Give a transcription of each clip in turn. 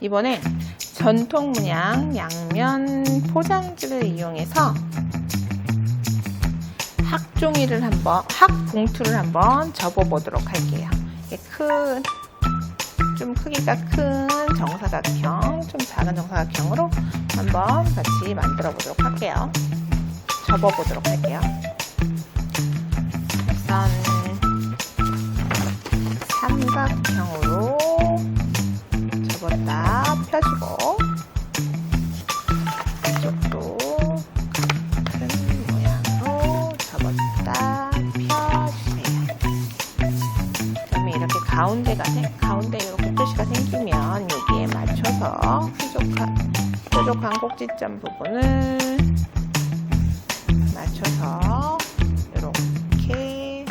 이번엔 전통 문양 양면 포장지를 이용해서 학종이를 한번 학 봉투를 한번 접어 보도록 할게요. 큰, 좀 크기가 큰 정사각형, 좀 작은 정사각형으로 한번 같이 만들어 보도록 할게요. 접어 보도록 할게요. 우선 삼각형으로 접었다 펴주고 이쪽도 큰 모양으로 접었다 펴주세요. 그다음에 이렇게 가운데가 생- 가운데 이렇게 표시가 생기면 여기에 맞춰서 뾰족한 뾰족한 꼭지점 부분을 맞춰서 이렇게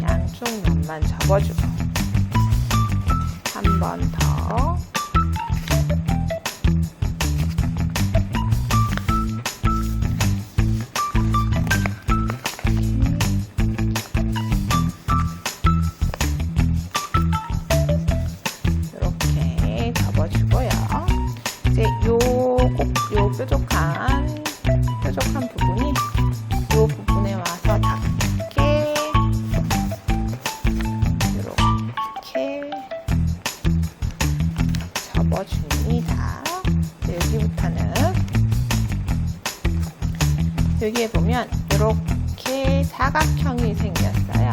양쪽 면만 접어주고 한 번 더 이렇게 접어주고요. 이제 요, 꼭, 요 뾰족한, 뾰족한 부분이 요 부분 접어줍니다. 이제 여기부터는 여기에 보면 이렇게 사각형이 생겼어요.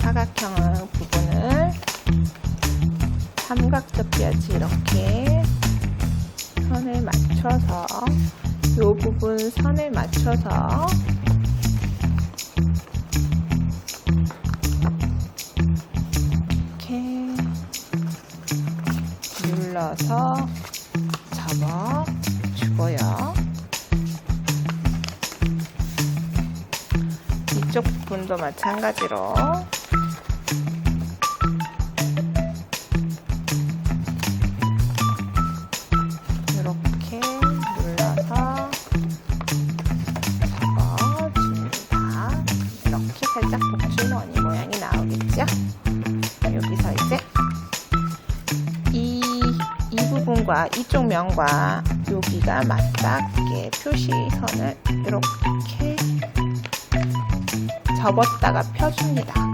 사각형 부분을 삼각접기같이 이렇게 선을 맞춰서 이 부분 선을 맞춰서 이렇게 눌러서 접어 주고요. 이쪽 부분도 마찬가지로 이 부분과 이쪽 면과 여기가 맞닿게 표시선을 이렇게 접었다가 펴줍니다.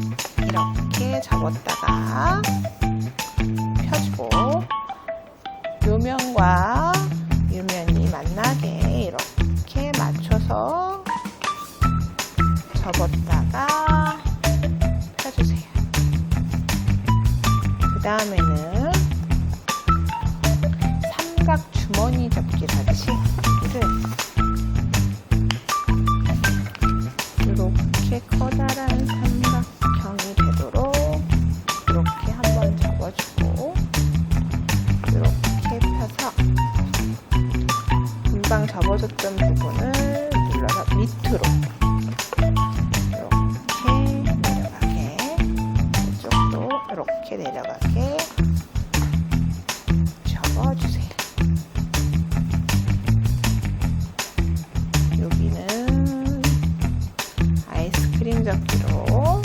접기로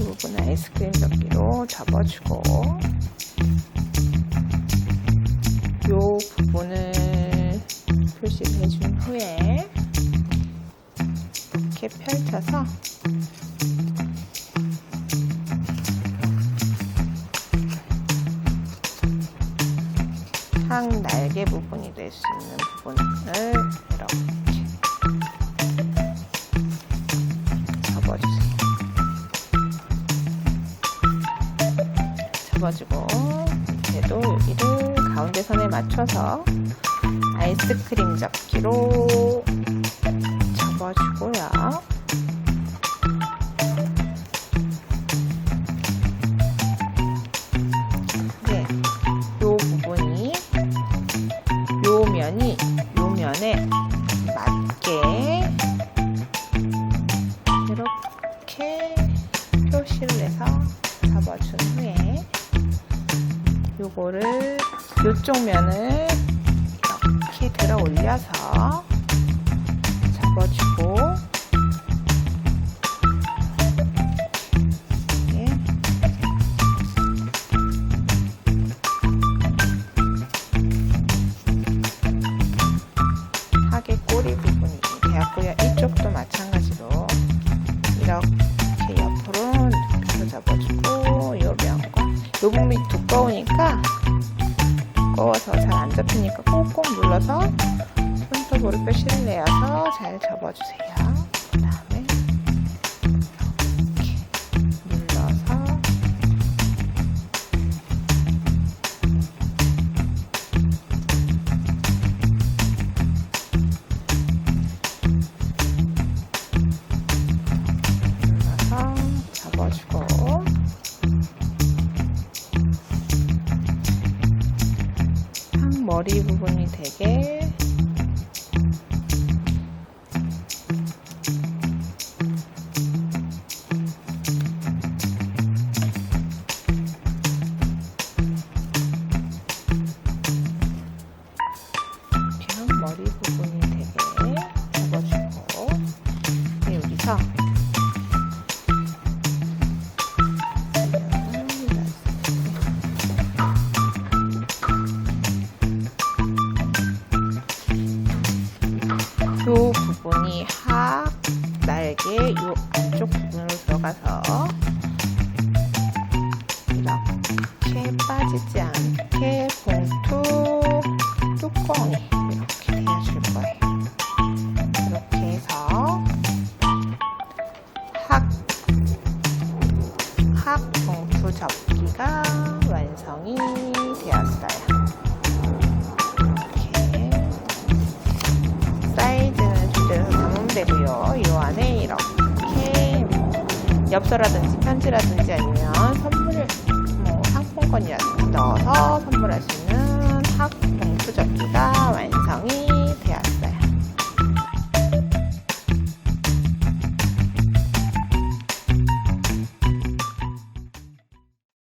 이 부분 아이스크림 접기로 접어주고 요 부분을 표시를 해준 후에 이렇게 펼쳐서 항 날개 부분이 될 수 있는 부분을 이렇게 접어주세요. 접어주고 얘도 여기를 가운데 선에 맞춰서 아이스크림 접기로 접어주고 표시를 해서 접어준 후에 요거를 요쪽 면을 이렇게 들어 올려서 접어주고 잡히니까 꽁꽁 눌러서 손톱으로 표시를 내어서 잘 접어주세요. 머리 부분이 되게 머리 부분이 되게 접어주고. 네, 여기서 엽서라든지 편지라든지 아니면 선물을 뭐 상품권이라든지 넣어서 선물할 수 있는 학봉투 접기가